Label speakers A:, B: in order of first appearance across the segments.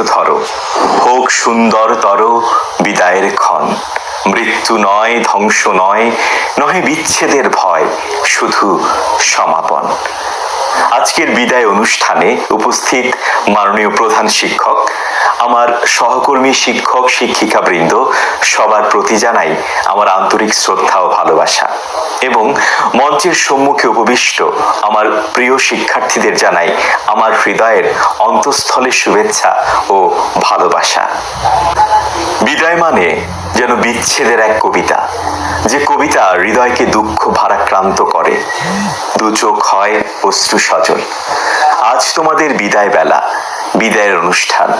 A: ধরো। হোক সুন্দরতর বিদায়ের ক্ষণ। মৃত্যু নয়, ধ্বংস নয়, নহে বিচ্ছেদের ভয়, শুধু সমাপন। আজকের বিদায় অনুষ্ঠানে উপস্থিত মাননীয় প্রধান শিক্ষক আমার সহকর্মী, শিক্ষক, শিক্ষিকা বৃন্দ, সবার প্রতি জানাই আমার আন্তরিক শ্রদ্ধা ও ভালোবাসা এবং মঞ্চের সম্মুখে উপবিষ্ট আমার প্রিয় শিক্ষার্থীদের জানাই আমার হৃদয়ের অন্তঃস্থলের শুভেচ্ছা ও ভালোবাসা। বিদায় মানে যেন বিচ্ছেদের এক কবিতা, যে কবিতা হৃদয়কে দুঃখ ভারাক্রান্ত করে, দু চোখ হয় অশ্রু সজল আজ তোমাদের বিদায় বেলা বিদায়ের অনুষ্ঠান।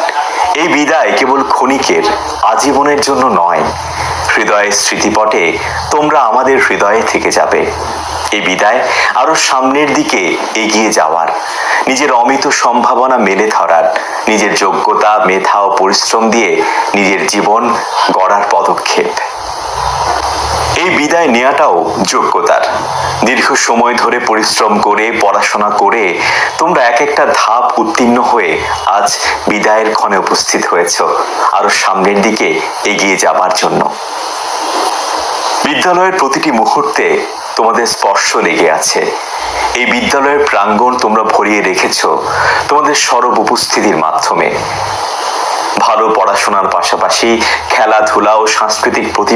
A: এই বিদায় কেবল ক্ষণিকের, আজীবনের জন্য নয়। হৃদয়ের স্মৃতিপটে তোমরা আমাদের হৃদয়ে থেকে যাবে। এই বিদায় আরও সামনের দিকে এগিয়ে যাওয়ার, নিজের অমিত সম্ভাবনা মেলে ধরার, নিজের যোগ্যতা, মেধা ও পরিশ্রম দিয়ে নিজের জীবন গড়ার পদক্ষেপ। এই বিদায় নেওয়াটাও যোগ্যতার। দীর্ঘ সময় ধরে পরিশ্রম করে, পড়াশোনা করে তোমরা এক একটা ধাপ উত্তীর্ণ হয়ে আজ বিদায়ের ক্ষণে উপস্থিত হয়েছ। আরও সামনের দিকে এগিয়ে যাবার জন্য। বিদ্যালয়ের প্রতিটি মুহূর্তে তোমাদের স্পর্শ লেগে আছে। এই বিদ্যালয়ের প্রাঙ্গণ তোমরা ভরিয়ে রেখেছ তোমাদের সরব উপস্থিতির মাধ্যমে। ভালো পড়াশোনার পাশাপাশি খেলাধুলা ও সাংস্কৃতিক প্রতি